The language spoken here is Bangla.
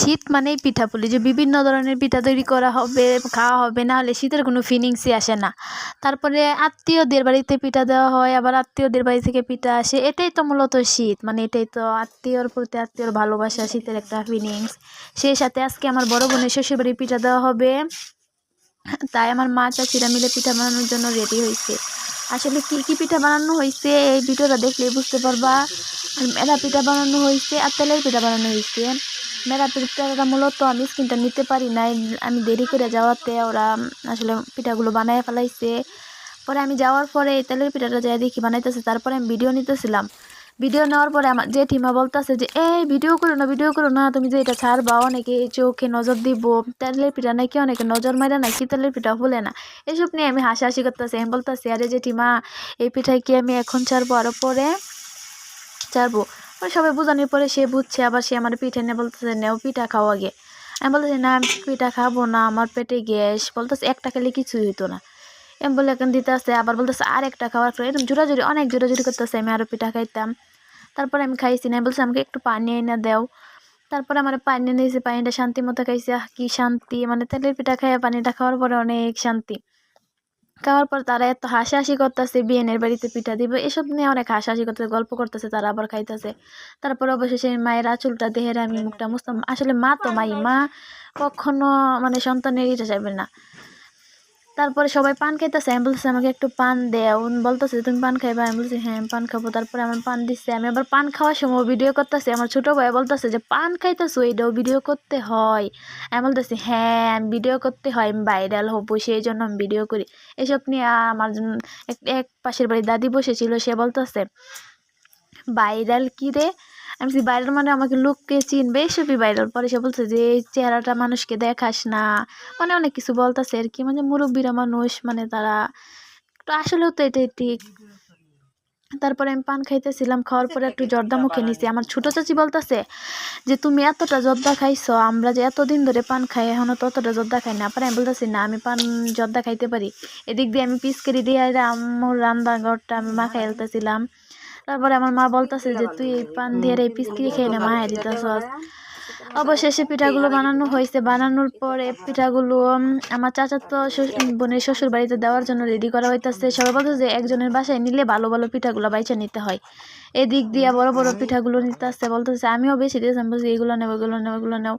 শীত মানেই পিঠাপুলি যে বিভিন্ন ধরনের পিঠা তৈরি করা হবে, খাওয়া হবে, না হলে শীতের কোনো ফিলিংসই আসে না। তারপরে আত্মীয়দের বাড়িতে পিঠা দেওয়া হয়, আবার আত্মীয়দের বাড়ি থেকে পিঠা আসে। এটাই তো মূলত শীত মানে এটাই তো আত্মীয়র প্রতি আত্মীয়র ভালোবাসা, শীতের একটা ফিলিংস সেই সাথে আজকে আমার বড় বোনের শ্বশুরবাড়ি পিঠা দেওয়া হবে। তাই আমার মা চাচিরা মিলে পিঠা বানানোর জন্য রেডি হয়েছে। আসলে কী কী পিঠা বানানো হয়েছে এই ভিডিওটা দেখলেই বুঝতে পারবা। মেলা পিঠা বানানো হয়েছে আর তেলের পিঠা বানানো হয়েছে। মেলা পিঠাটা মূলত আমি স্কিনটা নিতে পারি নাই। আমি দেরি করে যাওয়াতে ওরা আসলে পিঠাগুলো বানায় ফেলাইছে। পরে আমি যাওয়ার পরে এই তেলের পিঠাটা যাই দেখি বানাইতেছে, তারপরে আমি ভিডিও নিতেছিলাম। ভিডিও নেওয়ার পরে আমার যে টিমা বলতেছে যে, এই ভিডিও করো না ভিডিও করো না, তুমি যে এটা ছাড়বা, অনেকে চোখে নজর দিব, তেলের পিঠা নাকি অনেকে নজর মারে নাকি তেলের পিঠা হলে না? এসব নিয়ে আমি হাসাহাসি করতেছি, আমি বলতেছি, আরে যে টিমা, এই পিঠাই কি আমি এখন ছাড়বো? আরও পরে, ছাড়বো। সবাই বোঝানোর পরে সে বুঝছে, আবার সে আমার পিঠে নিয়ে বলতেছে, নেও পিঠা খাও আগে। আমি বলতেছি, না, আমি পিঠা খাব না, আমার পেটে গ্যাস। বলতেছে, একটা খেলে কিছুই হইতো না। এম বলে এখন দিতে আসছে। আবার বলতেছে আর একটা খাওয়ার পরে। এরকম জোরাজুরি, অনেক জোরাজুরি করতেছে, আমি আরও পিঠা খাইতাম। তারপরে আমি খাইছি না বলছে, আমাকে একটু পানি এনে দাও। তারপরে আমার পানি নিয়েছে পানিটা শান্তি মতো খাইছি। আহ, কি শান্তি! মানে তেলের পিঠা খাইয়া পানিটা খাওয়ার পরে অনেক শান্তি। খাওয়ার পর তারা এত হাসাহাসি করতেছে, বিয়েনের বাড়িতে পিঠা দিব, এসব নিয়ে অনেক হাসাহাসি করতেছে, গল্প করতেছে, তারা আবার খাইতেছে। তারপর অবশেষে মায়ের আঁচলটা দেহের আমি মুখটা মুছতাম। আসলে মা তো মাই, মা কখনো মানে সন্তানের ইটা যাবে না। তারপরে সবাই পান খাইতেছে আমি বলতেছি আমাকে একটু পান দেও বলতেছে, তুমি পান খাইবা? আমি বলছি হ্যাঁ পান খাব। তারপরে আমার পান দিচ্ছে। আমি আবার পান খাওয়ার সময় ভিডিও করতেছি। আমার ছোটো ভাই বলতেছে যে, পান খাইতেছো? এইটাও ভিডিও করতে হয়? আমি বলতেছি হ্যাঁ আমি ভিডিও করতে হয়, আমি ভাইরাল হব, সেই জন্য আমি ভিডিও করি। এসব নিয়ে আমার এক এক পাশের বাড়ি দাদি বসেছিল, সে বলতেছে, ভাইরাল কী রে? আমি বলছি ভাইরাল মানে আমাকে লোককে চিনবে এসবই ভাইরাল পরে সে বলছে যে, এই চেহারাটা মানুষকে দেখাস না। মানে অনেক কিছু বলতেছে আর কি। মানে মুরব্বীরা মানুষ মানে তারা তো আসলেও তো এটাই ঠিক। তারপরে আমি পান খাইতেছিলাম, খাওয়ার পরে একটু জর্দা মুখে নিছি। আমার ছোটো চাচি বলতেছে যে, তুমি এতটা জর্দা খাইছো, আমরা যে এতদিন ধরে পান খাই এখনও ততটা জর্দা খাই না। পরে আমি বলতেছি, না, আমি পান জর্দা খাইতে পারি। এদিক দিয়ে আমি পিস করে দিয়ে আম্মুর রান্নাঘরটা আমি এলতেছিলাম তারপরে আমার মা বলতেছে যে, তুই এই পান দিয়ে এই পিসকিরি খেয়ে না মায়ের দিতেছ অবশেষে পিঠাগুলো বানানো হয়েছে। বানানোর পরে পিঠাগুলো আমার চাচার তো বোনের শ্বশুর বাড়িতে দেওয়ার জন্য রেডি করা হইতেছে। সবাই বলতে যে, একজনের বাসায় নিলে ভালো ভালো পিঠাগুলো বাইচা নিতে হয়। এদিক দিয়ে বড় বড় পিঠাগুলো নিতে আসছে বলতেছে, আমিও বেশি দিয়েছি। আমি বলছি, এগুলো নেও এগুলো নেও এগুলো নেও।